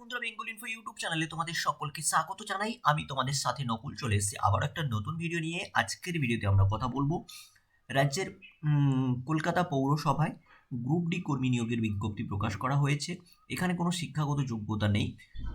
বন্ধুরা, Bengal info YouTube চ্যানেলে তোমাদের সকলকে স্বাগত জানাই। আমি তোমাদের সাথে নকুল চলে এসেছি। আবার একটা নতুন ভিডিও নিয়ে আজকের ভিডিওতে আমরা কথা বলব। রাজ্যের কলকাতা পৌরসভায় গ্রুপ ডি কর্মী নিয়োগের বিজ্ঞপ্তি প্রকাশ করা হয়েছে। এখানে কোনো শিক্ষাগত যোগ্যতা নেই।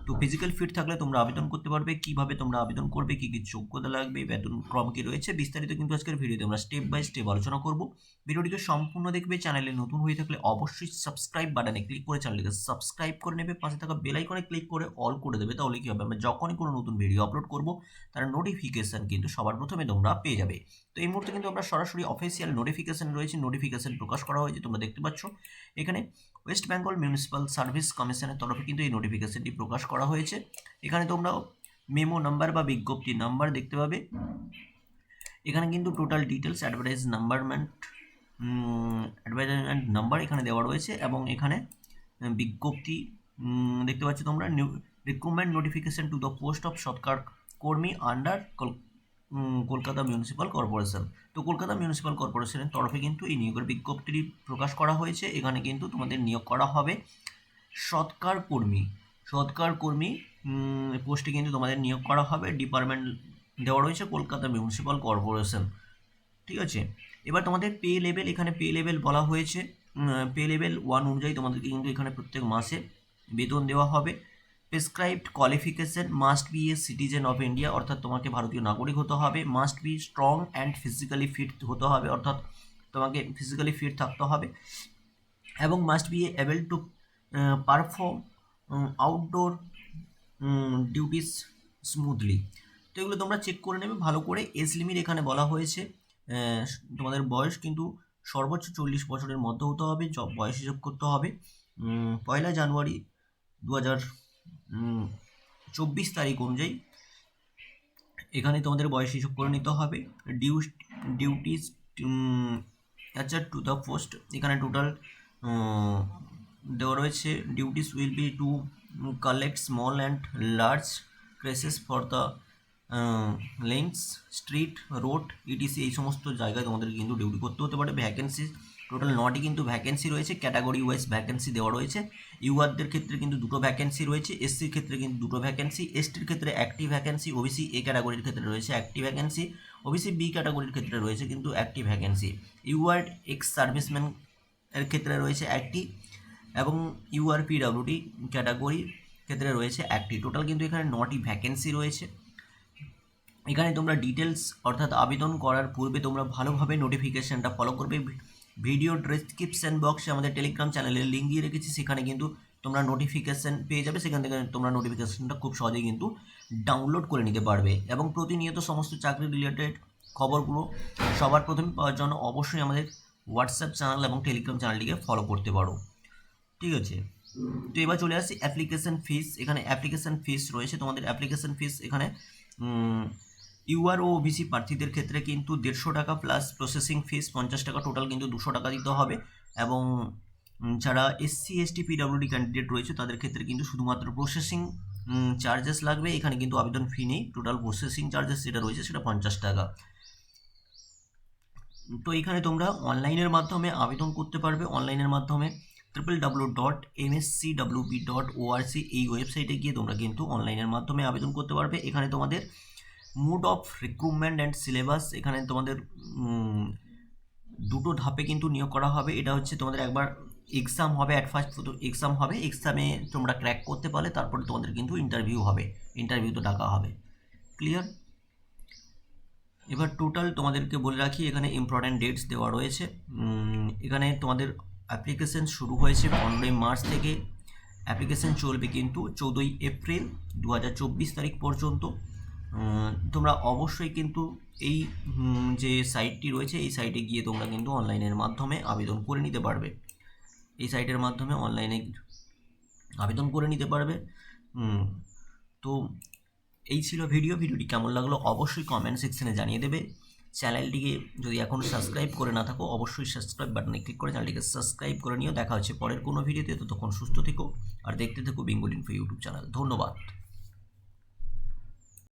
তো ফিজিক্যাল ফিট থাকলে তোমরা আবেদন করতে পারবে, কীভাবে তোমরা আবেদন করবে, কি কি যোগ্যতা লাগবে, বেতন ক্রম কি রয়েছে, বিস্তারিত কিন্তু আজকের ভিডিওতে আমরা স্টেপ বাই স্টেপ আলোচনা করব। ভিডিওটিকে সম্পূর্ণ দেখবে চ্যানেলে নতুন হয়ে থাকলে অবশ্যই সাবস্ক্রাইব বাটনে ক্লিক করে চ্যানেলটিকে সাবস্ক্রাইব করে নেবে, পাশে থাকা বেল আইকনে ক্লিক করে অল করে দেবে, তাহলে কি হবে, আমরা যখনই কোনো নতুন ভিডিও আপলোড করব, তার নোটিফিকেশন কিন্তু সবার প্রথমে তোমরা পেয়ে যাবে। তো এই মুহূর্তে কিন্তু আমরা সরাসরি অফিসিয়াল নোটিফিকেশন রয়েছে নোটিফিকেশন প্রকাশ করা হয়েছে, তোমরা দেখতে পাচ্ছ। এখানে ওয়েস্ট বেঙ্গল মিউনিসিপ্যাল সার্ভিস কমিশনের তরফে কিন্তু এই নোটিফিকেশনটি প্রকাশ করা হয়েছে। এখানে তোমরা মেমো নাম্বার বা বিজ্ঞপ্তি নাম্বার দেখতে পাবে। এখানে কিন্তু total details advertise নাম্বারমেন্ট advertisement number এখানে দেওয়া রয়েছে এবং এখানে বিজ্ঞপ্তি দেখতে পাচ্ছ তোমরা new recruitment notification to the post of সরকার কর্মী আন্ডার কলকাতা মিউনিসিপ্যাল কর্পোরেশন তো কলকাতা মিউনিসিপ্যাল কর্পোরেশনের তরফে কিন্তু এই নিয়োগের বিজ্ঞপ্তিটি প্রকাশ করা হয়েছে। এখানে কিন্তু তোমাদের নিয়োগ করা হবে সৎকার কর্মী। সৎকার কর্মী পোস্টে কিন্তু তোমাদের নিয়োগ করা হবে। ডিপার্টমেন্ট দেওয়া রয়েছে কলকাতা মিউনিসিপ্যাল কর্পোরেশন ঠিক আছে? এবার তোমাদের পে লেভেল এখানে পে লেভেল বলা হয়েছে। পে লেভেল ওয়ান অনুযায়ী তোমাদেরকে কিন্তু এখানে প্রত্যেক মাসে বেতন দেওয়া হবে। Prescribed qualification must be a citizen of India অর্থাৎ তোমাকে ভারতীয় নাগরিক হতে হবে must be strong and physically fit হতে হবে, অর্থাৎ তোমাকে ফিজিক্যালি ফিট থাকতে হবে, এবং must be able to perform outdoor duties smoothly তো এগুলো তোমরা চেক করে নেবে, ভালো করে এজ লিমিট এখানে বলা হয়েছে তোমাদের বয়স কিন্তু সর্বোচ্চ চল্লিশ বছরের মধ্যে হতে হবে বয়স হিসাব করতে হবে। পয়লা জানুয়ারি দু হাজার চব্বিশ তারিখ অনুযায়ী এখানে তোমাদের বয়স হিসাব করে নিতে হবে। ডিউ, ডিউটিস আচ্ছা টু দ্য পোস্ট এখানে টোটাল দেওয়া রয়েছে duties will be to collect small and large creases for the lanes street road etc এই সমস্ত জায়গায় তোমাদের কিন্তু ডিউটি করতে হতে পারে। ভ্যাকেন্সি টোটাল নটি কিন্তু ভ্যাকেন্সি রয়েছে ক্যাটাগরি ওয়াইজ ভ্যাকেন্সি দেওয়া রয়েছে। ইউআরদের ক্ষেত্রে কিন্তু দুটো ভ্যাকেন্সি রয়েছে এসসির ক্ষেত্রে কিন্তু দুটো ভ্যাকেন্সি এসটির ক্ষেত্রে একটি ভ্যাকেন্সি ওবিসি এ ক্যাটাগরির ক্ষেত্রে রয়েছে একটি ভ্যাকেন্সি ওবিসি বি ক্যাটাগরির ক্ষেত্রে রয়েছে কিন্তু একটি ভ্যাকেন্সি ইউআর এক্স সার্ভিসম্যান এর ক্ষেত্রে রয়েছে একটি এবং ইউআরপিডাব্লিউডি ক্যাটাগরির ক্ষেত্রে রয়েছে একটি। টোটাল কিন্তু এখানে নটি ভ্যাকেন্সি রয়েছে। এখানে তোমরা ডিটেলস অর্থাৎ আবেদন করার পূর্বে তোমরা ভালোভাবে নোটিফিকেশানটা ফলো করবে। ভিডিও ডেসক্রিপশন বক্সে আমাদের টেলিগ্রাম চ্যানেলের লিঙ্ক দিয়ে রেখেছি, সেখানে কিন্তু তোমরা নোটিফিকেশান পেয়ে যাবে, সেখান থেকে তোমরা নোটিফিকেশানটা খুব সহজেই কিন্তু ডাউনলোড করে নিতে পারবে। এবং প্রতিনিয়ত সমস্ত চাকরি রিলেটেড খবরগুলো সবার প্রথমে পাওয়ার জন্য অবশ্যই আমাদের হোয়াটসঅ্যাপ চ্যানেল এবং টেলিগ্রাম চ্যানেলটিকে ফলো করতে পারো। ঠিক আছে? তো এবার চলে আসি অ্যাপ্লিকেশন ফিস এখানে অ্যাপ্লিকেশন ফিস রয়েছে। তোমাদের অ্যাপ্লিকেশন ফিস এখানে ইউআর ও ওবিসি প্রার্থীদের ক্ষেত্রে কিন্তু দেড়শো টাকা প্লাস প্রসেসিং ফিস পঞ্চাশ টাকা টোটাল কিন্তু দুশো টাকা দিতে হবে। এবং যারা এসসি এসটি পিডাব্লিউডি ক্যান্ডিডেট রয়েছে, তাদের ক্ষেত্রে কিন্তু শুধুমাত্র প্রসেসিং চার্জেস লাগবে। এখানে কিন্তু আবেদন ফি নেই। টোটাল প্রসেসিং চার্জেস যেটা রয়েছে সেটা পঞ্চাশ টাকা। তো এখানে তোমরা অনলাইনের মাধ্যমে আবেদন করতে পারবে। অনলাইনের মাধ্যমে triple W dot MSC WB dot ORC এই ওয়েবসাইটে গিয়ে তোমরা কিন্তু অনলাইনের মাধ্যমে আবেদন করতে পারবে। এখানে তোমাদের mode of recruitment and syllabus এখানে তোমাদের দুটো ধাপে কিন্তু নিয়োগ করা হবে। এটা হচ্ছে তোমাদের একবার এক্সাম হবে অ্যাট ফার্স্ট এক্সাম হবে। এক্সামে তোমরা ক্র্যাক করতে পারলে, তারপরে তোমাদের কিন্তু ইন্টারভিউ হবে। ইন্টারভিউতে ডাকা হবে। ক্লিয়ার এবার টোটাল তোমাদেরকে বলে রাখি, এখানে ইম্পর্ট্যান্ট ডেটস দেওয়া রয়েছে। এখানে তোমাদের অ্যাপ্লিকেশন শুরু হয়েছে পনেরোই মার্চ থেকে। অ্যাপ্লিকেশন চলবে কিন্তু চৌদ্দই এপ্রিল দু হাজার চব্বিশ তারিখ পর্যন্ত। তোমরা অবশ্যই কিন্তু এই যে সাইটটি রয়েছে, এই সাইটে গিয়ে তোমরা কিন্তু অনলাইনের মাধ্যমে আবেদন করে নিতে পারবে। এই সাইটের মাধ্যমে অনলাইনে আবেদন করে নিতে পারবে। তো এই ছিল ভিডিও ভিডিওটি কেমন লাগল অবশ্যই কমেন্ট সেকশনে জানিয়ে দেবে। চ্যানেলটিকে যদি এখনও সাবস্ক্রাইব করে না থাকো, অবশ্যই সাবস্ক্রাইব বাটনে ক্লিক করে চ্যানেলটিকে সাবস্ক্রাইব করে নিও। দেখা হচ্ছে পরের কোনো ভিডিওতে ততক্ষণ সুস্থ থেকো। আর দেখতে থেকো বেঙ্গল ইনফো ইউটিউব চ্যানেল ধন্যবাদ।